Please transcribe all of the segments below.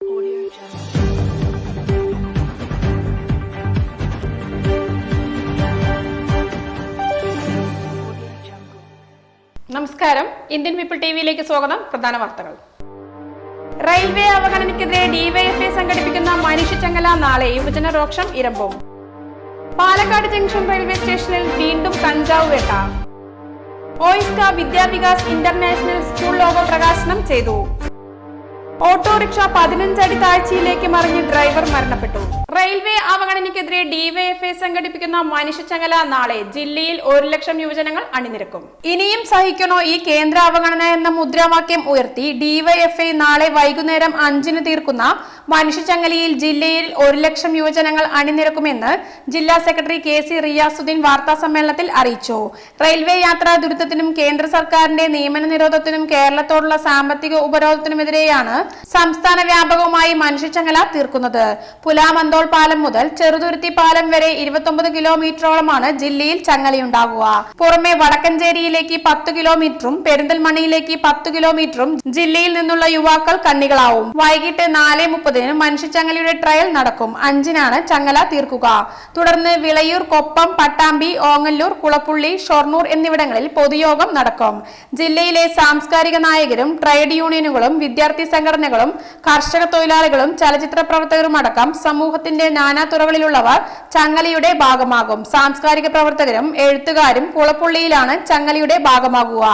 നമസ്കാരം. Indian people T വിയിലേക്ക് സ്വാഗതം. പ്രധാന വാർത്തകൾ. റെയിൽവേ അവഗണനയ്ക്കെതിരെ ഡിവൈഎഫ്ഐ സംഘടിപ്പിക്കുന്ന മനുഷ്യച്ചങ്ങല നാളെ യുവജന രോക്ഷം ഇരമ്പും. പാലക്കാട് ജംഗ്ഷൻ റെയിൽവേ സ്റ്റേഷനിൽ വീണ്ടും കഞ്ചാവ് വേട്ട. OISCA Vidyavikas international school logo പ്രകാശനം ചെയ്തു. ഓട്ടോറിക്ഷ പതിനഞ്ചടി താഴ്ചയിലേക്ക് മറിഞ്ഞ് ഡ്രൈവർ മരണപ്പെട്ടു. റെയിൽവേ അവഗണനയ്ക്കെതിരെ ഡിവൈഎഫ്ഐ സംഘടിപ്പിക്കുന്ന മനുഷ്യച്ചങ്ങല നാളെ ജില്ലയിൽ ഒരു ലക്ഷം യുവജനങ്ങൾ അണിനിരക്കും. ഇനിയും സഹിക്കണോ ഈ കേന്ദ്ര അവഗണന എന്ന മുദ്രാവാക്യം ഉയർത്തി ഡിവൈഎഫ്ഐ നാളെ വൈകുന്നേരം അഞ്ചിന് തീർക്കുന്ന മനുഷ്യച്ചങ്ങലയിൽ ജില്ലയിൽ ഒരു ലക്ഷം യുവജനങ്ങൾ അണിനിരക്കുമെന്ന് ജില്ലാ സെക്രട്ടറി കെ സി റിയാസുദ്ദീൻ വാർത്താ സമ്മേളനത്തിൽ അറിയിച്ചു. റെയിൽവേ യാത്രാ ദുരിതത്തിനും കേന്ദ്ര സർക്കാരിന്റെ നിയമന നിരോധത്തിനും കേരളത്തോടുള്ള സാമ്പത്തിക ഉപരോധത്തിനുമെതിരെയാണ് സംസ്ഥാന വ്യാപകമായി മനുഷ്യച്ചങ്ങല തീർക്കുന്നത്. പുലാമന്തോൾ പാലം മുതൽ ചെറുതുരുത്തി പാലം വരെ ഇരുപത്തൊമ്പത് കിലോമീറ്ററോളമാണ് ജില്ലയിൽ ചങ്ങലയുണ്ടാകുക പുറമെ വടക്കഞ്ചേരിയിലേക്ക് പത്ത് കിലോമീറ്ററും പെരിന്തൽമണിയിലേക്ക് പത്ത് കിലോമീറ്ററും ജില്ലയിൽ നിന്നുള്ള യുവാക്കൾ കണ്ണികളാവും. വൈകിട്ട് നാല് മുപ്പതിന് മനുഷ്യച്ചങ്ങലയുടെ ട്രയൽ നടക്കും. അഞ്ചിനാണ് ചങ്ങല തീർക്കുക. തുടർന്ന് വിളയൂർ കൊപ്പം പട്ടാമ്പി ഓങ്ങല്ലൂർ കുളപ്പുള്ളി ഷൊർണൂർ എന്നിവിടങ്ങളിൽ പൊതുയോഗം നടക്കും. ജില്ലയിലെ സാംസ്കാരിക നായകരും ട്രേഡ് യൂണിയനുകളും വിദ്യാർത്ഥി സംഘടനകളും കർഷക തൊഴിലാളികളും ചലച്ചിത്ര പ്രവർത്തകരും അടക്കം സമൂഹത്തിന്റെ നാനാ തുറകളിലുള്ളവർ ചങ്ങലയുടെ ഭാഗമാകും. സാംസ്കാരിക പ്രവർത്തകരും എഴുത്തുകാരും കുളപ്പുള്ളിയിലാണ് ചങ്ങലയുടെ ഭാഗമാകുക.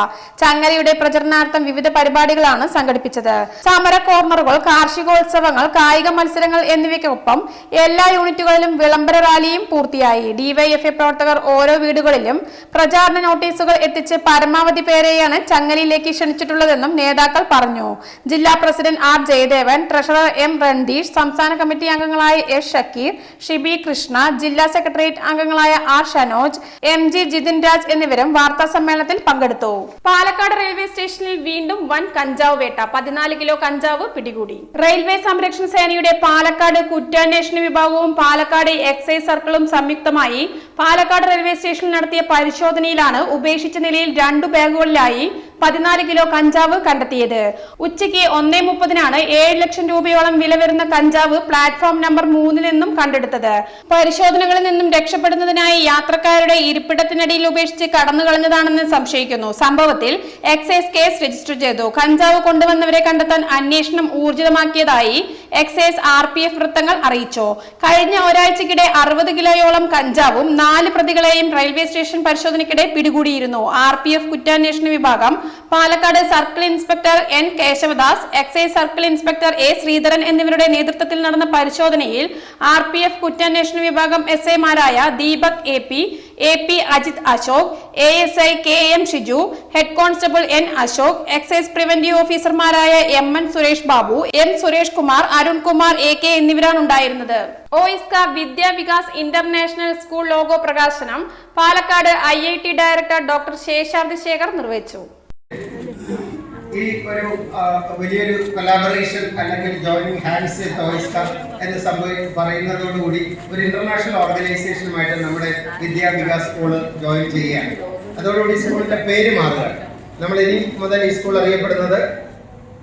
ചങ്ങലയുടെ പ്രചരണാർത്ഥം വിവിധ പരിപാടികളാണ് സംഘടിപ്പിച്ചത്. സമര കോർണറുകൾ കാർഷികോത്സവങ്ങൾ കായിക മത്സരങ്ങൾ എന്നിവയ്ക്കൊപ്പം എല്ലാ യൂണിറ്റുകളിലും വിളംബര റാലിയും പൂർത്തിയായി. ഡിവൈഎഫ്എ പ്രവർത്തകർ ഓരോ വീടുകളിലും പ്രചാരണ നോട്ടീസുകൾ എത്തിച്ച് പരമാവധി പേരെയാണ് ചങ്ങലയിലേക്ക് ക്ഷണിച്ചിട്ടുള്ളതെന്നും നേതാക്കൾ പറഞ്ഞു. ജില്ലാ president R Jayadevan treasurer M Randeesh സംസ്ഥാന കമ്മിറ്റി അംഗങ്ങളായ എസ് ഷക്കീർ ഷിബി കൃഷ്ണ ജില്ലാ സെക്രട്ടേറിയറ്റ് അംഗങ്ങളായ R Shanoj M G Jithin Raj എന്നിവരും വാർത്താ സമ്മേളനത്തിൽ പങ്കെടുത്തു. പാലക്കാട് റെയിൽവേ സ്റ്റേഷനിൽ വീണ്ടും വൻ കഞ്ചാവ് വേട്ട. പതിനാല് കിലോ കഞ്ചാവ് പിടികൂടി. റെയിൽവേ സംരക്ഷണ സേനയുടെ പാലക്കാട് കുറ്റാന്വേഷണ വിഭാഗവും പാലക്കാട് എക്സൈസ് സർക്കിളും സംയുക്തമായി പാലക്കാട് റെയിൽവേ സ്റ്റേഷനിൽ നടത്തിയ പരിശോധനയിലാണ് ഉപേക്ഷിച്ച നിലയിൽ രണ്ടു ബാഗുകളിലായി പതിനാല് കിലോ കഞ്ചാവ് കണ്ടെത്തിയത്. ഉച്ചയ്ക്ക് ഒന്നേ മുപ്പതിനാണ് ഏഴ് ലക്ഷം രൂപയോളം വില വരുന്ന കഞ്ചാവ് പ്ലാറ്റ്ഫോം നമ്പർ മൂന്നിൽ നിന്നും കണ്ടെടുത്തത്. പരിശോധനകളിൽ നിന്നും രക്ഷപ്പെടുന്നതിനായി യാത്രക്കാരുടെ ഇരിപ്പിടത്തിനടിയിൽ ഉപേക്ഷിച്ച് കടന്നു കളഞ്ഞതാണെന്ന് സംശയിക്കുന്നു. സംഭവത്തിൽ എക്സൈസ് കേസ് രജിസ്റ്റർ ചെയ്തു. കഞ്ചാവ് കൊണ്ടുവന്നവരെ കണ്ടെത്താൻ അന്വേഷണം ഊർജിതമാക്കിയതായി എക്സൈസ് ആർ പി എഫ് വൃത്തങ്ങൾ അറിയിച്ചു? കഴിഞ്ഞ ഒരാഴ്ചക്കിടെ അറുപത് കിലോയോളം കഞ്ചാവും നാല് പ്രതികളെയും റെയിൽവേ സ്റ്റേഷൻ പരിശോധനയ്ക്കിടെ പിടികൂടിയിരുന്നു. ആർ പി എഫ് കുറ്റാന്വേഷണ വിഭാഗം Palakkad circle inspector N Keshavadas excise circle inspector A Sreedharan എന്നിവരുടെ നേതൃത്വത്തിൽ നടന്ന പരിശോധനയിൽ ആർ പി എഫ് കുറ്റാന്വേഷണ വിഭാഗം എസ് ഐമാരായ Deepak A P A P Ajith Ashok A S I K M Shiju head constable N Ashok excise preventive ഓഫീസർമാരായ M N Suresh Babu M Suresh Kumar Arun Kumar A K എന്നിവരാണ് ഉണ്ടായിരുന്നത്. OISCA Vidyavikas international school logo പ്രകാശനം Palakkad I I T director doctor ശേഷാർദി Sekhar നിർവഹിച്ചു. ഈ ഒരു വലിയൊരു collaboration അല്ലെങ്കിൽ joining hands ടോയ്സ്ക എന്ന് സംഭവി പറയുന്നതോടുകൂടി ഒരു ഇന്റർനാഷണൽ ഓർഗനൈസേഷനുമായിട്ട് നമ്മുടെ വിദ്യാവികാസ് സ്കൂൾ ജോയിൻ ചെയ്യുകയാണ്. അതോടുകൂടി സ്കൂളിന്റെ പേര് മാറുകയാണ്. നമ്മൾ ഇനി മുതൽ ഈ സ്കൂൾ അറിയപ്പെടുന്നത്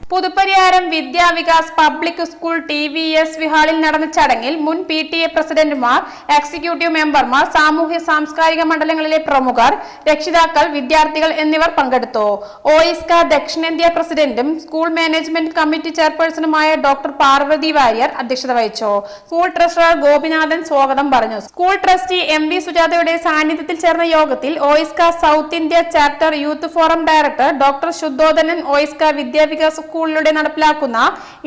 Puthuppariyaram Vidyavikas public school T V S വിഹാളിൽ നടന്ന ചടങ്ങിൽ മുൻ പി ടി എ പ്രസിഡന്റുമാർ എക്സിക്യൂട്ടീവ് മെമ്പർമാർ സാമൂഹ്യ സാംസ്കാരിക മണ്ഡലങ്ങളിലെ പ്രമുഖർ രക്ഷിതാക്കൾ വിദ്യാർത്ഥികൾ എന്നിവർ പങ്കെടുത്തു. ഓയിസ്ക ദക്ഷിണേന്ത്യ പ്രസിഡന്റും സ്കൂൾ മാനേജ്മെന്റ് കമ്മിറ്റി ചെയർപേഴ്സണുമായ ഡോക്ടർ പാർവതി വാര്യർ അധ്യക്ഷത വഹിച്ചു. സ്കൂൾ ട്രഷറർ ഗോപിനാഥൻ സ്വാഗതം പറഞ്ഞു. സ്കൂൾ ട്രസ്റ്റി എം വി സുജാതയുടെ സാന്നിധ്യത്തിൽ ചേർന്ന യോഗത്തിൽ OISCA south India chapter youth forum director doctor Suddhodhanan OISCA Vidyavikas സ്കൂളിലൂടെ നടപ്പിലാക്കുന്ന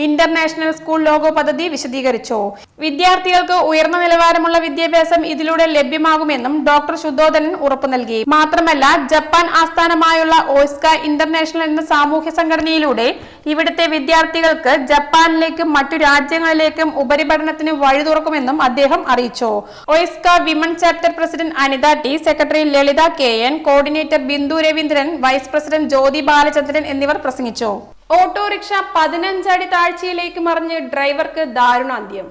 ഇന്റർനാഷണൽ സ്കൂൾ ലോഗോ പദ്ധതി വിശദീകരിച്ചു. വിദ്യാർത്ഥികൾക്ക് ഉയർന്ന നിലവാരമുള്ള വിദ്യാഭ്യാസം ഇതിലൂടെ ലഭ്യമാകുമെന്നും ഡോക്ടർ ശുദ്ധോധനൻ ഉറപ്പു നൽകി. മാത്രമല്ല ജപ്പാൻ ആസ്ഥാനമായുള്ള ഓസ്ക ഇന്റർനാഷണൽ എന്ന സാമൂഹ്യ സംഘടനയിലൂടെ ഇവിടുത്തെ വിദ്യാർത്ഥികൾക്ക് ജപ്പാനിലേക്കും മറ്റു രാജ്യങ്ങളിലേക്കും ഉപരിപഠനത്തിന് വഴി തുറക്കുമെന്നും അദ്ദേഹം അറിയിച്ചു. OISCA women chapter president Anitha T secretary Lalitha K N coordinator Bindu Raveendran vice president Jyothi Balachandran എന്നിവർ പ്രസംഗിച്ചു. ഓട്ടോറിക്ഷ പതിനഞ്ചടി താഴ്ചയിലേക്ക് മറിഞ്ഞ് ഡ്രൈവർക്ക് ദാരുണാന്ത്യം.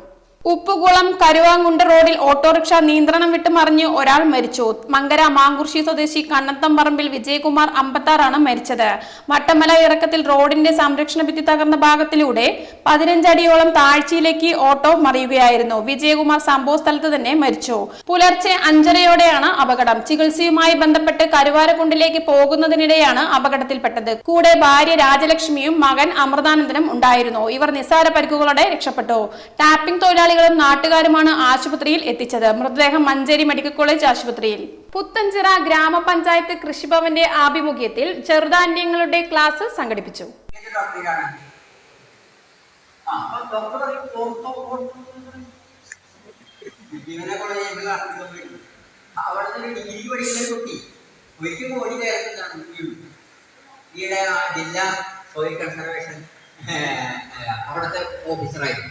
ഉപ്പുകുളം കരുവാങ്കുണ്ട് റോഡിൽ ഓട്ടോറിക്ഷ നിയന്ത്രണം വിട്ട് മറിഞ്ഞ് ഒരാൾ മരിച്ചു. മങ്കര മാങ്കുർശി സ്വദേശി കണ്ണത്തം പറമ്പിൽ വിജയകുമാർ അമ്പത്താറാണ് മരിച്ചത്. മട്ടമല ഇറക്കത്തിൽ റോഡിന്റെ സംരക്ഷണ ഭിത്തി തകർന്ന ഭാഗത്തിലൂടെ പതിനഞ്ചടിയോളം താഴ്ചയിലേക്ക് ഓട്ടോ മറിയുകയായിരുന്നു. വിജയകുമാർ സംഭവ സ്ഥലത്ത് തന്നെ മരിച്ചു. പുലർച്ചെ അഞ്ചരയോടെയാണ് അപകടം. ചികിത്സയുമായി ബന്ധപ്പെട്ട് കരുവാരക്കുണ്ടിലേക്ക് പോകുന്നതിനിടെയാണ് അപകടത്തിൽപ്പെട്ടത്. കൂടെ ഭാര്യ രാജലക്ഷ്മിയും മകൻ അമൃതാനന്ദനും ഉണ്ടായിരുന്നു. ഇവർ നിസ്സാര പരിക്കുകളോടെ രക്ഷപ്പെട്ടു. ടാപ്പിംഗ് തൊഴിലാളികളും നാട്ടുകാരുമാണ് ആശുപത്രിയിൽ എത്തിച്ചത് മൃതദേഹം മഞ്ചേരി മെഡിക്കൽ കോളേജ് ആശുപത്രിയിൽ പുത്തഞ്ചിറ ഗ്രാമപഞ്ചായത്ത് കൃഷിഭവന്റെ ആഭിമുഖ്യത്തിൽ ചെറുധാന്യങ്ങളുടെ ക്ലാസ് സംഘടിപ്പിച്ചു ഡോക്ടറാണ് ആ കുട്ടി ഈയിടെ ജില്ലാ സോയിൽ കൺസർവേഷൻ അവിടുത്തെ ഓഫീസറായിരുന്നു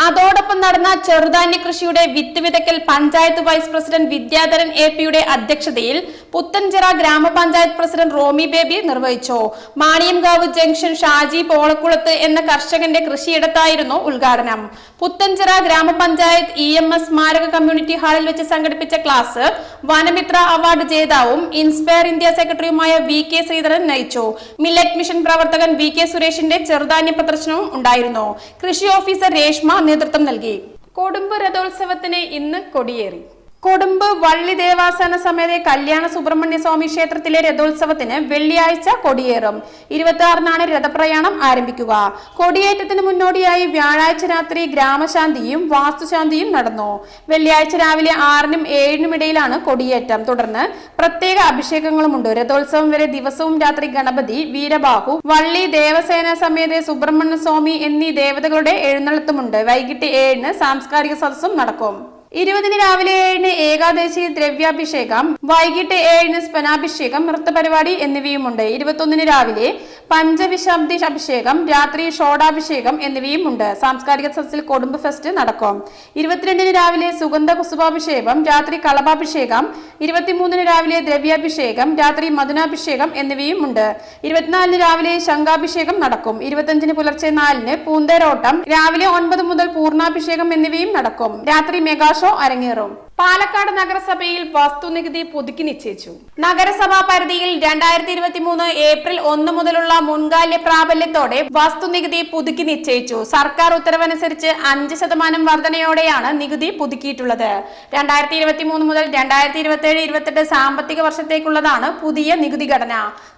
അതോടൊപ്പം നടന്ന ചെറുധാന്യ കൃഷിയുടെ വിത്ത് വിതയ്ക്കൽ panchayat vice president Vidyadharan A പിയുടെ അധ്യക്ഷതയിൽ പുത്തൻചിറ ഗ്രാമപഞ്ചായത്ത് പ്രസിഡന്റ് റോമി ബേബി നിർവഹിച്ചു. മാണിയംകാവ് ജംഗ്ഷൻ ഷാജി പോളക്കുളത്ത് എന്ന കർഷകന്റെ കൃഷിയിടത്തായിരുന്നു ഉദ്ഘാടനം. പുത്തൻചിറ ഗ്രാമപഞ്ചായത്ത് ഇ എം എസ് സ്മാരക കമ്മ്യൂണിറ്റി ഹാളിൽ വെച്ച് സംഘടിപ്പിച്ച ക്ലാസ് വനമിത്ര അവാർഡ് ജേതാവും ഇൻസ്പയർ ഇന്ത്യ സെക്രട്ടറിയുമായ വി കെ ശ്രീധരൻ നയിച്ചു. മില്ലറ്റ് മിഷൻ പ്രവർത്തകൻ വി കെ സുരേഷിന്റെ ചെറുധാന്യ പ്രദർശനവും ഉണ്ടായിരുന്നു. കൃഷി ഓഫീസർ രേഷ്മ നേതൃത്വം നൽകി. കൊടുമ്പ് രഥോത്സവത്തിന് ഇന്ന് കൊടിയേറി. കൊടുമ്പ് വള്ളി ദേവാസന സമേത കല്യാണ സുബ്രഹ്മണ്യ സ്വാമി ക്ഷേത്രത്തിലെ രഥോത്സവത്തിന് വെള്ളിയാഴ്ച കൊടിയേറും. ഇരുപത്തി ആറിനാണ് രഥപ്രയാണം ആരംഭിക്കുക. കൊടിയേറ്റത്തിന് മുന്നോടിയായി വ്യാഴാഴ്ച രാത്രി ഗ്രാമശാന്തിയും വാസ്തുശാന്തിയും നടന്നു. വെള്ളിയാഴ്ച രാവിലെ ആറിനും ഏഴിനും ഇടയിലാണ് കൊടിയേറ്റം. തുടർന്ന് പ്രത്യേക അഭിഷേകങ്ങളുമുണ്ട്. രഥോത്സവം വരെ ദിവസവും രാത്രി ഗണപതി വീരബാഹു വള്ളി ദേവസേന സമേത സുബ്രഹ്മണ്യ സ്വാമി എന്നീ ദേവതകളുടെ എഴുന്നള്ളത്തുമുണ്ട്. വൈകിട്ട് ഏഴിന് സാംസ്കാരിക സദസ്സും നടക്കും. ഇരുപതിന് രാവിലെ ഏഴിന് ഏകാദശി ദ്രവ്യാഭിഷേകം വൈകിട്ട് ഏഴിന് സ്പനാഭിഷേകം നൃത്തപരിപാടി എന്നിവയുമുണ്ട്. ഇരുപത്തൊന്നിന് രാവിലെ പഞ്ചവിശാബ്ദി അഭിഷേകം രാത്രി ഷോഡാഭിഷേകം എന്നിവയും ഉണ്ട് സാംസ്കാരിക സദസ്സിൽ കൊടുമ്പ് ഫെസ്റ്റ് നടക്കും. ഇരുപത്തിരണ്ടിന് രാവിലെ സുഗന്ധ കുസുഭാഭിഷേകം രാത്രി കളഭാഭിഷേകം ഇരുപത്തിമൂന്നിന് രാവിലെ ദ്രവ്യാഭിഷേകം രാത്രി മധുനാഭിഷേകം എന്നിവയും ഉണ്ട് ഇരുപത്തിനാലിന് രാവിലെ ശംഖാഭിഷേകം നടക്കും. ഇരുപത്തിയഞ്ചിന് പുലർച്ചെ നാലിന് പൂന്തേരോട്ടം രാവിലെ ഒൻപത് മുതൽ പൂർണാഭിഷേകം എന്നിവയും നടക്കും. രാത്രി മെഗാ ഷോ അരങ്ങേറും പാലക്കാട് നഗരസഭയിൽ വസ്തുനികുതി പുതുക്കി നിശ്ചയിച്ചു നഗരസഭാ പരിധിയിൽ രണ്ടായിരത്തി ഇരുപത്തി മൂന്ന് ഏപ്രിൽ ഒന്ന് മുതലുള്ള മുൻകാല പ്രാബല്യത്തോടെ വസ്തുനികുതി പുതുക്കി നിശ്ചയിച്ചു സർക്കാർ ഉത്തരവനുസരിച്ച് അഞ്ച് ശതമാനം വർധനയോടെയാണ് നികുതി പുതുക്കിയിട്ടുള്ളത്. രണ്ടായിരത്തി ഇരുപത്തി മൂന്ന് മുതൽ രണ്ടായിരത്തി ഇരുപത്തി ഏഴ് ഇരുപത്തെട്ട് സാമ്പത്തിക വർഷത്തേക്കുള്ളതാണ് പുതിയ നികുതി ഘടന.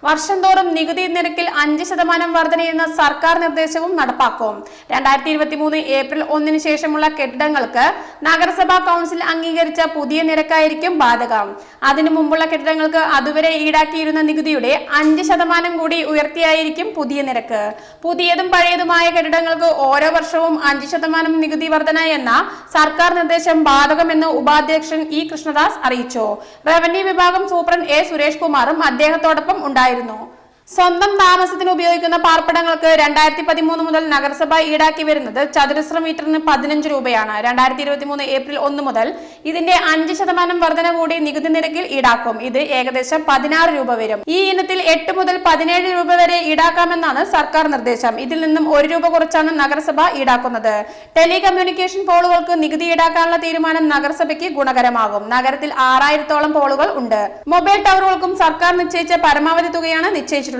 വർഷം തോറും നികുതി നിരക്കിൽ അഞ്ച് ശതമാനം വർധനയെന്ന സർക്കാർ നിർദ്ദേശവും നടപ്പാക്കും. രണ്ടായിരത്തി ഇരുപത്തി മൂന്ന് ഏപ്രിൽ ഒന്നിന് ശേഷമുള്ള കെട്ടിടങ്ങൾക്ക് നഗരസഭാ കൗൺസിൽ അംഗീകരിച്ച പുതിയ നിരക്കായിരിക്കും ബാധകം. അതിനു മുമ്പുള്ള കെട്ടിടങ്ങൾക്ക് അതുവരെ ഈടാക്കിയിരുന്ന നികുതിയുടെ അഞ്ച് ശതമാനം കൂടി ഉയർത്തിയായിരിക്കും പുതിയ നിരക്ക്. പുതിയതും പഴയതുമായ കെട്ടിടങ്ങൾക്ക് ഓരോ വർഷവും അഞ്ച് ശതമാനം നികുതി വർധന എന്ന സർക്കാർ നിർദ്ദേശം ബാധകമെന്ന് ഉപാധ്യക്ഷൻ ഇ കൃഷ്ണദാസ് അറിയിച്ചു. റവന്യൂ വിഭാഗം സൂപ്രണ്ട് എ സുരേഷ് കുമാറും അദ്ദേഹത്തോടൊപ്പം ഉണ്ടായിരുന്നു. സ്വന്തം താമസത്തിന് ഉപയോഗിക്കുന്ന പാർപ്പിടങ്ങൾക്ക് രണ്ടായിരത്തി പതിമൂന്ന് മുതൽ നഗരസഭ ഈടാക്കി വരുന്നത് ചതുരശ്ര മീറ്ററിന് പതിനഞ്ച് രൂപയാണ്. രണ്ടായിരത്തി ഇരുപത്തി മൂന്ന് ഏപ്രിൽ ഒന്ന് മുതൽ ഇതിന്റെ അഞ്ച് ശതമാനം വർധന കൂടി നികുതി നിരക്കിൽ ഈടാക്കും. ഇത് ഏകദേശം പതിനാറ് രൂപ വരും. ഈ ഇനത്തിൽ എട്ട് മുതൽ പതിനേഴ് രൂപ വരെ ഈടാക്കാമെന്നാണ് സർക്കാർ നിർദ്ദേശം. ഇതിൽ നിന്നും ഒരു രൂപ കുറച്ചാണ് നഗരസഭ ഈടാക്കുന്നത്. ടെലികമ്മ്യൂണിക്കേഷൻ പോളുകൾക്ക് നികുതി ഈടാക്കാനുള്ള തീരുമാനം നഗരസഭയ്ക്ക് ഗുണകരമാകും. നഗരത്തിൽ ആറായിരത്തോളം പോളുകൾ ഉണ്ട്. മൊബൈൽ ടവറുകൾക്കും സർക്കാർ നിശ്ചയിച്ച പരമാവധി തുകയാണ് നിശ്ചയിച്ചിട്ടുള്ളത്.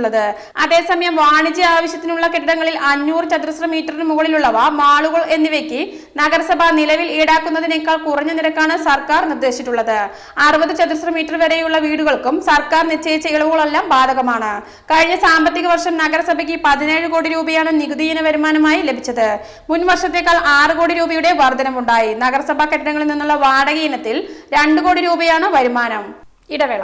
അതേസമയം വാണിജ്യ ആവശ്യത്തിനുള്ള കെട്ടിടങ്ങളിൽ അഞ്ഞൂറ് ചതുരശ്ര മീറ്ററിന് മുകളിലുള്ളവ മാളുകൾ എന്നിവയ്ക്ക് നഗരസഭ നിലവിൽ ഈടാക്കുന്നതിനേക്കാൾ കുറഞ്ഞ നിരക്കാണ് സർക്കാർ നിർദ്ദേശിച്ചിട്ടുള്ളത്. അറുപത് ചതുരശ്ര മീറ്റർ വരെയുള്ള വീടുകൾക്കും സർക്കാർ നിശ്ചയിച്ച ഇളവുകളെല്ലാം ബാധകമാണ്. കഴിഞ്ഞ സാമ്പത്തിക വർഷം നഗരസഭയ്ക്ക് പതിനേഴ് കോടി രൂപയാണ് നികുതിയിന വരുമാനമായി ലഭിച്ചത്. മുൻ വർഷത്തേക്കാൾ ആറ് കോടി രൂപയുടെ വർധനമുണ്ടായി നഗരസഭാ കെട്ടിടങ്ങളിൽ നിന്നുള്ള വാടക ഇനത്തിൽ രണ്ട് കോടി രൂപയാണ് വരുമാനം. ഇടവേള.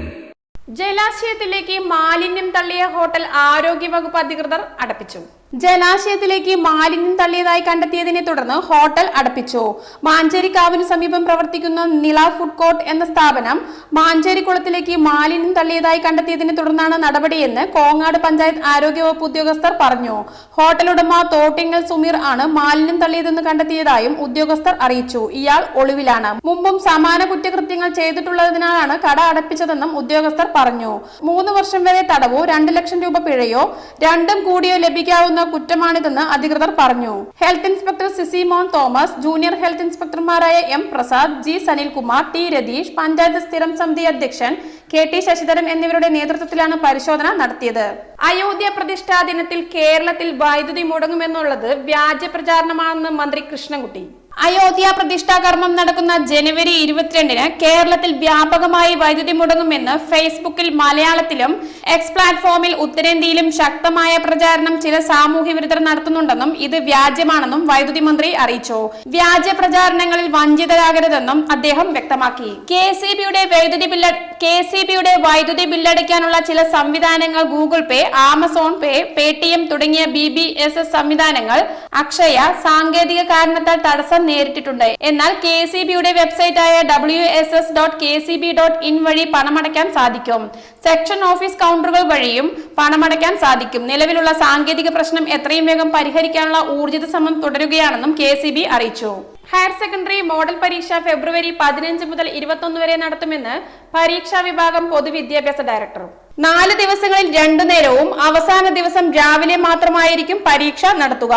ജലാശയത്തിലേക്ക് മാലിന്യം തള്ളിയ ഹോട്ടൽ ആരോഗ്യവകുപ്പ് അധികൃതർ അടപ്പിച്ചു. ജലാശയത്തിലേക്ക് മാലിന്യം തള്ളിയതായി കണ്ടെത്തിയതിനെ തുടർന്ന് ഹോട്ടൽ അടപ്പിച്ചു. മാഞ്ചേരിക്കാവിന് സമീപം പ്രവർത്തിക്കുന്ന നില ഫുഡ് കോർട്ട് എന്ന സ്ഥാപനം മാഞ്ചേരി കുളത്തിലേക്ക് മാലിന്യം തള്ളിയതായി കണ്ടെത്തിയതിനെ തുടർന്നാണ് നടപടിയെന്ന് കോങ്ങാട് പഞ്ചായത്ത് ആരോഗ്യവകുപ്പ് ഉദ്യോഗസ്ഥർ പറഞ്ഞു. ഹോട്ടൽ ഉടമ തോട്ടിങ്ങൽ സുമീർ ആണ് മാലിന്യം തള്ളിയതെന്ന് കണ്ടെത്തിയതായും ഉദ്യോഗസ്ഥർ അറിയിച്ചു. ഇയാൾ ഒളിവിലാണ്. മുമ്പും സമാന കുറ്റകൃത്യങ്ങൾ ചെയ്തിട്ടുള്ളതിനാലാണ് കട അടപ്പിച്ചതെന്നും ഉദ്യോഗസ്ഥർ പറഞ്ഞു. മൂന്ന് വർഷം വരെ തടവോ രണ്ട് ലക്ഷം രൂപ പിഴയോ രണ്ടും കൂടിയോ ലഭിക്കാവുന്ന കുറ്റമാണിതെന്ന് അധികൃതർ പറഞ്ഞു. Health inspector Sisimon Thomas junior health ഇൻസ്പെക്ടർമാരായ M Prasad G Sanilkumar T Ratheesh panchayat സ്ഥിരം സമിതി അധ്യക്ഷൻ കെ ടി ശശിധരൻ എന്നിവരുടെ നേതൃത്വത്തിലാണ് പരിശോധന നടത്തിയത്. അയോധ്യ പ്രതിഷ്ഠാ ദിനത്തിൽ കേരളത്തിൽ വൈദ്യുതി മുടങ്ങുമെന്നുള്ളത് വ്യാജ പ്രചാരണമാണെന്ന് മന്ത്രി കൃഷ്ണൻകുട്ടി. അയോധ്യ പ്രതിഷ്ഠാകർമ്മം നടക്കുന്ന ജനുവരി ഇരുപത്തിരണ്ടിന് കേരളത്തിൽ വ്യാപകമായി വൈദ്യുതി മുടങ്ങുമെന്ന് ഫേസ്ബുക്കിൽ മലയാളത്തിലും എക്സ് പ്ലാറ്റ്ഫോമിൽ ഉത്തരേന്ത്യയിലും ശക്തമായ പ്രചാരണം ചില സാമൂഹ്യ വിരുദ്ധർ നടത്തുന്നുണ്ടെന്നും ഇത് വ്യാജമാണെന്നും വൈദ്യുതി മന്ത്രി അറിയിച്ചു. വ്യാജ പ്രചാരണങ്ങളിൽ വഞ്ചിതരാകരുതെന്നും അദ്ദേഹം വ്യക്തമാക്കി. കെ സി ബിയുടെ വൈദ്യുതി ബില്ല് കെ സി ബിയുടെ വൈദ്യുതി ബില്ലടയ്ക്കാനുള്ള ചില സംവിധാനങ്ങൾ Google Pay Amazon Pay Paytm തുടങ്ങിയ ബി ബി എസ് എസ് സംവിധാനങ്ങൾ അക്ഷയ സാങ്കേതിക കാരണത്താൽ തടസ്സം നേരിട്ടിട്ടുണ്ട്. എന്നാൽ കെ സി ബിയുടെ വെബ്സൈറ്റായ W S S dot K C B dot in വഴി പണമടയ്ക്കാൻ സാധിക്കും. സെക്ഷൻ ഓഫീസ് കൗണ്ടറുകൾ വഴിയും പണമടയ്ക്കാൻ സാധിക്കും. നിലവിലുള്ള സാങ്കേതിക പ്രശ്നം എത്രയും വേഗം പരിഹരിക്കാനുള്ള ഊർജിത ശ്രമം തുടരുകയാണെന്നും കെ അറിയിച്ചു. ഹയർ സെക്കൻഡറി മോഡൽ പരീക്ഷ ഫെബ്രുവരി പതിനഞ്ച് മുതൽ ഇരുപത്തൊന്ന് വരെ നടത്തുമെന്ന് പരീക്ഷാ വിഭാഗം പൊതുവിദ്യാഭ്യാസ ഡയറക്ടർ. നാല് ദിവസങ്ങളിൽ രണ്ടു നേരവും അവസാന ദിവസം രാവിലെ മാത്രമായിരിക്കും പരീക്ഷ നടത്തുക.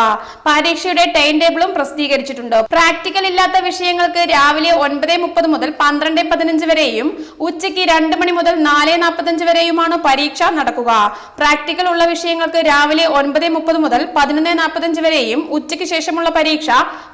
പരീക്ഷയുടെ ടൈം ടേബിളും പ്രസിദ്ധീകരിച്ചിട്ടുണ്ട്. പ്രാക്ടിക്കൽ ഇല്ലാത്ത വിഷയങ്ങൾക്ക് രാവിലെ ഒൻപത് മുപ്പത് മുതൽ പന്ത്രണ്ട് പതിനഞ്ച് വരെയും ഉച്ചയ്ക്ക് രണ്ട് മണി മുതൽ നാല് നാൽപ്പത്തഞ്ച് വരെയുമാണ് പരീക്ഷ നടക്കുക. പ്രാക്ടിക്കൽ ഉള്ള വിഷയങ്ങൾക്ക് രാവിലെ ഒൻപത് മുപ്പത് മുതൽ പതിനൊന്ന് നാൽപ്പത്തഞ്ച് വരെയും ഉച്ചയ്ക്ക് ശേഷമുള്ള പരീക്ഷ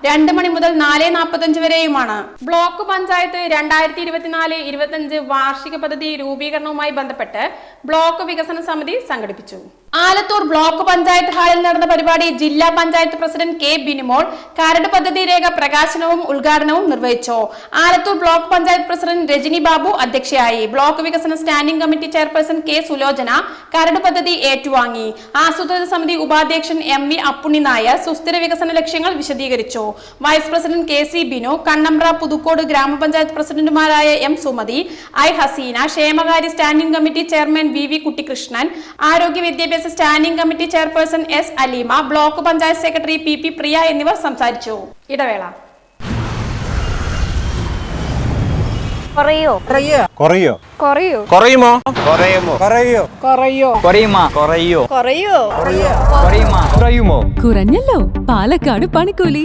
രണ്ട് മണി മുതൽ നാല് നാൽപ്പത്തഞ്ച് വരെയുമാണ്. ബ്ലോക്ക് പഞ്ചായത്ത് രണ്ടായിരത്തി ഇരുപത്തിനാല് ഇരുപത്തഞ്ച് വാർഷിക പദ്ധതി രൂപീകരണവുമായി ബന്ധപ്പെട്ട് ബ്ലോക്ക് വികസന സമിതി സംഘടിപ്പിച്ചു. ആലത്തൂർ ബ്ലോക്ക് പഞ്ചായത്ത് ഹാളിൽ നടന്ന പരിപാടി ജില്ലാ പഞ്ചായത്ത് പ്രസിഡന്റ് കെ ബിനിമോൾ കരട് പദ്ധതി രേഖ പ്രകാശനവും ഉദ്ഘാടനവും നിർവഹിച്ചു. ആലത്തൂർ ബ്ലോക്ക് പഞ്ചായത്ത് പ്രസിഡന്റ് രജനി ബാബു അധ്യക്ഷയായി. ബ്ലോക്ക് വികസന standing committee chairperson K Sulochana കരട് പദ്ധതി ഏറ്റുവാങ്ങി. ആസൂത്രിത സമിതി ഉപാധ്യക്ഷൻ എം വി അപ്പുണ്ണി നായർ സുസ്ഥിര വികസന ലക്ഷ്യങ്ങൾ വിശദീകരിച്ചു. Vice president K C Binu Kannambra Puthukkode ഗ്രാമപഞ്ചായത്ത് പ്രസിഡന്റുമാരായ എം സുമതി ഐ ഹസീന ക്ഷേമകാര്യ standing committee chairman V V Kuttikrishnan ആരോഗ്യ വിദ്യാഭ്യാസ standing committee chairperson S Aleema block panchayat secretary P P Priya എന്നിവർ സംസാരിച്ചു. ഇടവേള. കുറയോ? കുറയോ? കുറയോ? കുറയുമോ? കുറയോ? കുറയുമോ? കുറഞ്ഞല്ലോ. പാലക്കാട് പണിക്കൂലി.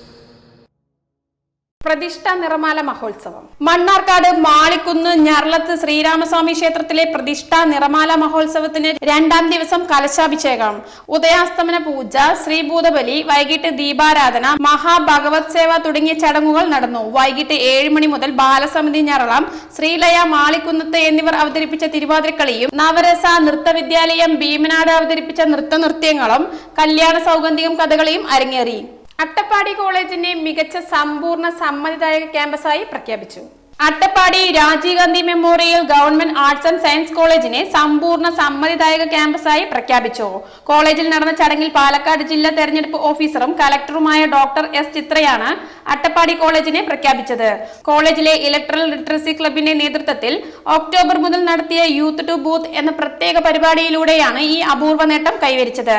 പ്രതിഷ്ഠ നിറമാല മഹോത്സവം. മണ്ണാർക്കാട് മാളിക്കുന്ന് ഞർലത്ത് ശ്രീരാമസ്വാമി ക്ഷേത്രത്തിലെ പ്രതിഷ്ഠ നിറമാല മഹോത്സവത്തിന് രണ്ടാം ദിവസം കലശാഭിഷേകം. ഉദയാസ്തമന പൂജ ശ്രീഭൂതബലി വൈകിട്ട് ദീപാരാധന മഹാഭഗവത് സേവ തുടങ്ങിയ ചടങ്ങുകൾ നടന്നു. വൈകിട്ട് ഏഴ് മണി മുതൽ ബാലസമിതി ഞറളം ശ്രീലയ മാളിക്കുന്നത്ത് എന്നിവർ അവതരിപ്പിച്ച തിരുവാതിരക്കളിയും നവരസ നൃത്തവിദ്യാലയം ഭീമനാട് അവതരിപ്പിച്ച നൃത്തനൃത്യങ്ങളും കല്യാണ സൗഗന്ധികം കഥകളിയും അരങ്ങേറി. അട്ടപ്പാടി കോളേജിനെ മികച്ച സമ്പൂർണ സമ്മതിദായക ക്യാമ്പസായി പ്രഖ്യാപിച്ചു. Attappadi Rajiv Gandhi memorial government arts and science കോളേജിനെ സമ്പൂർണ സമ്മതിദായക ക്യാമ്പസായി പ്രഖ്യാപിച്ചു. കോളേജിൽ നടന്ന ചടങ്ങിൽ പാലക്കാട് ജില്ലാ തെരഞ്ഞെടുപ്പ് ഓഫീസറും കലക്ടറുമായ ഡോക്ടർ എസ് ചിത്രയാണ് അട്ടപ്പാടി കോളേജിനെ പ്രഖ്യാപിച്ചത്. കോളേജിലെ ഇലക്ട്രൽ ലിറ്ററസി ക്ലബിന്റെ നേതൃത്വത്തിൽ ഒക്ടോബർ മുതൽ നടത്തിയ യൂത്ത് ടു ബൂത്ത് എന്ന പ്രത്യേക പരിപാടിയിലൂടെയാണ് ഈ അപൂർവ നേട്ടം കൈവരിച്ചത്.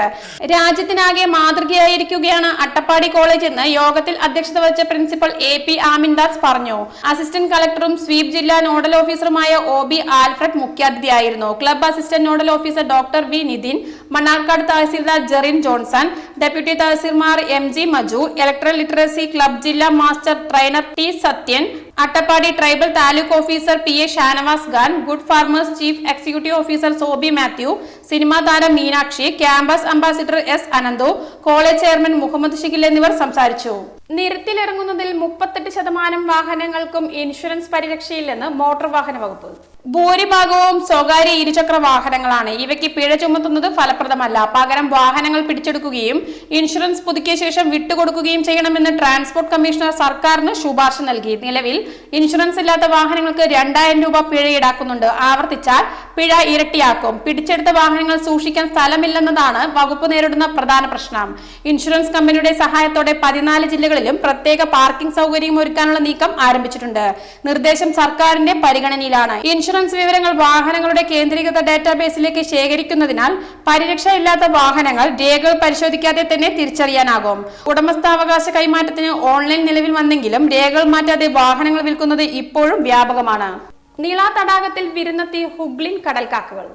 രാജ്യത്തിനാകെ മാതൃകയായിരിക്കുകയാണ് അട്ടപ്പാടി കോളേജ് എന്ന് യോഗത്തിൽ അധ്യക്ഷത വഹിച്ച പ്രിൻസിപ്പൽ എ പി ആമിൻദാസ് പറഞ്ഞു. അസിസ്റ്റന്റ് കളക്ടറും സ്വീപ് ജില്ലാ നോഡൽ ഓഫീസറുമായ O B Alfred മുഖ്യാതിഥിയായിരുന്നു. Club assistant nodal officer doctor V Nithin Mannarkkad tahsildar Jerin Johnson deputy തഹസീൽമാർ M G Maju electoral literacy club ജില്ലാ master trainer T Sathyan Attappadi tribal taluk officer P A Shanavas Khan good farmers chief executive officer Sobi Mathew cinema താരം Meenakshi campus ambassador S Ananthu college chairman Muhammad Shikhil എന്നിവർ സംസാരിച്ചു. നിരത്തിലിറങ്ങുന്നതിൽ മുപ്പത്തെട്ട് ശതമാനം വാഹനങ്ങൾക്കും insurance പരിരക്ഷയില്ലെന്ന് motor വാഹന വകുപ്പ്. ഭൂരിഭാഗവും സ്വകാര്യ ഇരുചക്ര വാഹനങ്ങളാണ്. ഇവയ്ക്ക് പിഴ ചുമത്തുന്നത് ഫലപ്രദമല്ല. പകരം വാഹനങ്ങൾ പിടിച്ചെടുക്കുകയും ഇൻഷുറൻസ് പുതുക്കിയ ശേഷം വിട്ടുകൊടുക്കുകയും ചെയ്യണമെന്ന് ട്രാൻസ്പോർട്ട് കമ്മീഷണർ സർക്കാരിന് ശുപാർശ നൽകി. നിലവിൽ ഇൻഷുറൻസ് ഇല്ലാത്ത വാഹനങ്ങൾക്ക് രണ്ടായിരം രൂപ പിഴ ഈടാക്കുന്നുണ്ട്. ആവർത്തിച്ചാൽ പിഴ ഇരട്ടിയാക്കും. പിടിച്ചെടുത്ത വാഹനങ്ങൾ സൂക്ഷിക്കാൻ സ്ഥലമില്ലെന്നതാണ് വകുപ്പ് നേരിടുന്ന പ്രധാന പ്രശ്നം. ഇൻഷുറൻസ് കമ്പനിയുടെ സഹായത്തോടെ പതിനാല് ജില്ലകളിലും പ്രത്യേക പാർക്കിംഗ് സൗകര്യം ഒരുക്കാനുള്ള നീക്കം ആരംഭിച്ചിട്ടുണ്ട്. നിർദ്ദേശം സർക്കാരിന്റെ പരിഗണനയിലാണ്. ഇൻഷുറൻസ് വിവരങ്ങൾ വാഹനങ്ങളുടെ കേന്ദ്രീകൃത ഡാറ്റാബേസിലേക്ക് ശേഖരിക്കുന്നതിനാൽ പരിരക്ഷ ഇല്ലാത്ത വാഹനങ്ങൾ രേഖകൾ പരിശോധിക്കാതെ തന്നെ തിരിച്ചറിയാനാകും. ഉടമസ്ഥാവകാശ കൈമാറ്റത്തിന് ഓൺലൈൻ നിലവിൽ വന്നെങ്കിലും രേഖകൾ മാറ്റാതെ വാഹനങ്ങൾ വിൽക്കുന്നത് ഇപ്പോഴും വ്യാപകമാണ്. നീള തടാകത്തിൽ വിരുന്നെത്തി ഹുഗ്ലിൻ കടൽക്കാക്കകൾ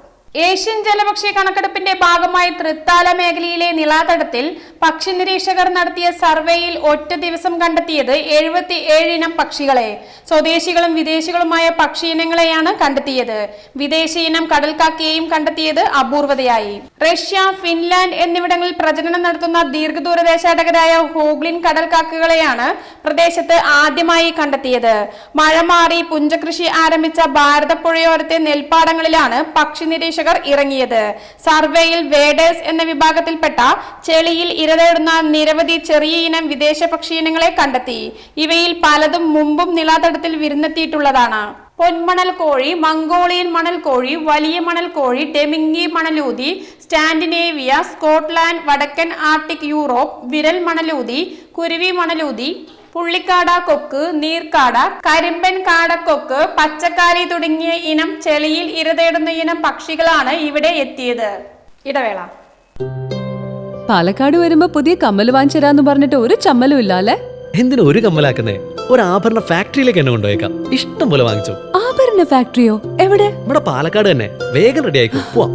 ഏഷ്യൻ ജലപക്ഷി കണക്കെടുപ്പിന്റെ ഭാഗമായി തൃത്താല മേഖലയിലെ നിലാതടത്തിൽ പക്ഷി നിരീക്ഷകർ നടത്തിയ സർവേയിൽ ഒറ്റ ദിവസം കണ്ടെത്തിയത് എഴുപത്തി ഏഴിനം പക്ഷികളെ. സ്വദേശികളും വിദേശികളുമായ പക്ഷി ഇനങ്ങളെയാണ് കണ്ടെത്തിയത്. വിദേശി ഇനം കടൽക്കാക്കയെയും കണ്ടെത്തിയത് അപൂർവതയായി. റഷ്യ ഫിൻലാൻഡ് എന്നിവിടങ്ങളിൽ പ്രജനനം നടത്തുന്ന ദീർഘദൂര ദേശാടകരായ ഹോഗ്ലിൻ കടൽക്കാക്കകളെയാണ് പ്രദേശത്ത് ആദ്യമായി കണ്ടെത്തിയത്. മഴ മാറി പുഞ്ചകൃഷി ആരംഭിച്ച ഭാരതപ്പുഴയോരത്തെ നെൽപ്പാടങ്ങളിലാണ് പക്ഷി നിരീക്ഷകർ ഇറങ്ങിയത്. സർവേയിൽ വേഡേഴ്സ് എന്ന വിഭാഗത്തിൽപ്പെട്ട ചെളിയിൽ ഇരതേടുന്ന നിരവധി ചെറിയ ഇനം വിദേശ പക്ഷി ഇനങ്ങളെ കണ്ടെത്തി. ഇവയിൽ പലതും മുമ്പും നിലാതടത്തിൽ വിരുന്നെത്തിയിട്ടുള്ളതാണ്. പൊന്മണൽ കോഴി മംഗോളിയൻ മണൽ കോഴി വലിയ മണൽ കോഴി ഡെമിങ്ങി മണലൂതി സ്റ്റാൻഡിനേവിയ സ്കോട്ട്ലാൻഡ് വടക്കൻ ആർട്ടിക് യൂറോപ്പ് വിരൽ മണലൂതി കുരുവി മണലൂതി പുള്ളിക്കാട കൊക്ക് നീർക്കാട കരിമ്പൻ കാടക്കൊക്ക് പച്ചക്കാലി തുടങ്ങിയ ഇനം ചെളിയിൽ ഇരതേടുന്ന ഇനം പക്ഷികളാണ് ഇവിടെ എത്തിയത്. ഇടവേള. പാലക്കാട് വരുമ്പോ പുതിയ കമ്മൽ വാങ്ങിച്ചരാന്ന് പറഞ്ഞിട്ട് ഒരു ചമ്മലും ഇല്ല അല്ലെ എന്തിനു ഒരു കമ്മലാക്കുന്നേ? ഒരു ആഭരണ ഫാക്ടറിയിലേക്ക് എന്നെ കൊണ്ടുപോയേക്കാം. ഇഷ്ടം പോലെ വാങ്ങിച്ചു. ആഭരണ ഫാക്ടറിയോ? എവിടെ? ഇവിടെ പാലക്കാട് തന്നെ. വേഗം റെഡി ആയിക്കോ. പോവാം.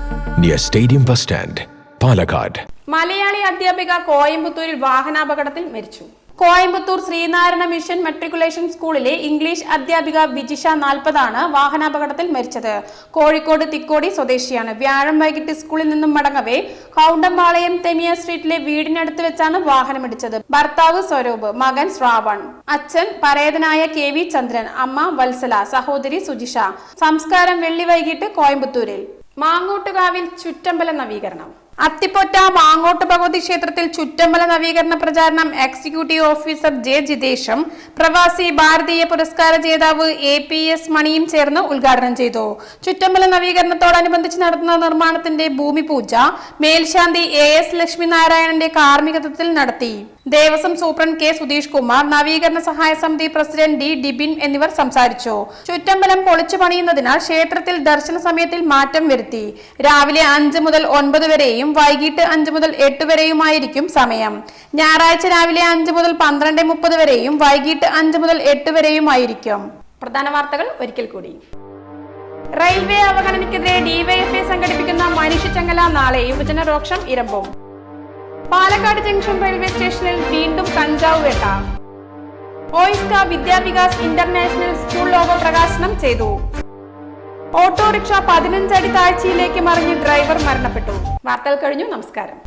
near stadium bus stand Palakkad Malayali അധ്യാപിക കോയമ്പത്തൂരിൽ വാഹനാപകടത്തിൽ മരിച്ചു. കോയമ്പത്തൂർ ശ്രീനാരായണ മിഷൻ മെട്രിക്കുലേഷൻ സ്കൂളിലെ ഇംഗ്ലീഷ് അധ്യാപിക വിജിഷ നാൽപ്പതാണ് വാഹനാപകടത്തിൽ മരിച്ചത്. കോഴിക്കോട് തിക്കോടി സ്വദേശിയാണ്. വ്യാഴം വൈകിട്ട് സ്കൂളിൽ നിന്നും മടങ്ങവേ കൗണ്ടമ്പാളയം തെമിയ സ്ട്രീറ്റിലെ വീടിനടുത്ത് വെച്ചാണ് വാഹനമിടിച്ചത്. ഭർത്താവ് സ്വരൂപ് മകൻ ശ്രാവൺ അച്ഛൻ പരേതനായ കെ വി ചന്ദ്രൻ അമ്മ വത്സല സഹോദരി സുജിഷ. സംസ്കാരം വെള്ളി വൈകിട്ട് കോയമ്പത്തൂരിൽ. മാങ്ങോട്ടുകാവിൽ ചുറ്റമ്പല നവീകരണം. അത്തിപ്പൊറ്റ മാങ്ങോട്ട് ഭഗവതി ക്ഷേത്രത്തിൽ ചുറ്റമ്പല നവീകരണ പ്രചാരണം executive officer J ജിതേഷും Pravasi Bharatiya പുരസ്കാര ജേതാവ് എ പി എസ് മണിയും ചേർന്ന് ഉദ്ഘാടനം ചെയ്തു. ചുറ്റമ്പല നവീകരണത്തോടനുബന്ധിച്ച് നടത്തുന്ന നിർമ്മാണത്തിന്റെ ഭൂമി പൂജ മേൽശാന്തി എ എസ് ലക്ഷ്മിനാരായണന്റെ കാർമ്മികത്വത്തിൽ നടത്തി. ദേവസ്വം സൂപ്രണ്ട് കെ സുധീഷ് കുമാർ നവീകരണ സഹായ സമിതി പ്രസിഡന്റ് ഡി ഡിബിൻ എന്നിവർ സംസാരിച്ചു. ചുറ്റമ്പലം പൊളിച്ചു പണിയുന്നതിനാൽ ക്ഷേത്രത്തിൽ ദർശന സമയത്തിൽ മാറ്റം വരുത്തി. രാവിലെ അഞ്ച് മുതൽ ഒൻപത് വരെയും വൈകിട്ട് അഞ്ച് മുതൽ എട്ട് വരെയുമായിരിക്കും സമയം. ഞായറാഴ്ച രാവിലെ അഞ്ച് മുതൽ പന്ത്രണ്ട് മുപ്പത് വരെയും വൈകിട്ട് അഞ്ച് മുതൽ എട്ട് വരെയുമായിരിക്കും. പ്രധാന വാർത്തകൾ ഒരിക്കൽ കൂടി. റെയിൽവേ അവഗണനയ്ക്കെതിരെ ഡിവൈഎഫ്ഐ സംഘടിപ്പിക്കുന്ന മനുഷ്യ ചങ്ങല നാളെ യുവജന രോക്ഷം ഇരമ്പും. പാലക്കാട് ജംഗ്ഷൻ റെയിൽവേ സ്റ്റേഷനിൽ വീണ്ടും കഞ്ചാവ് വേട്ട. OISCA Vidyavikas international school logo പ്രകാശനം ചെയ്തു. ഓട്ടോറിക്ഷ പതിനഞ്ചടി താഴ്ചയിലേക്ക് മറിഞ്ഞ് ഡ്രൈവർ മരണപ്പെട്ടു. വാർത്തകൾ കഴിഞ്ഞു. നമസ്കാരം.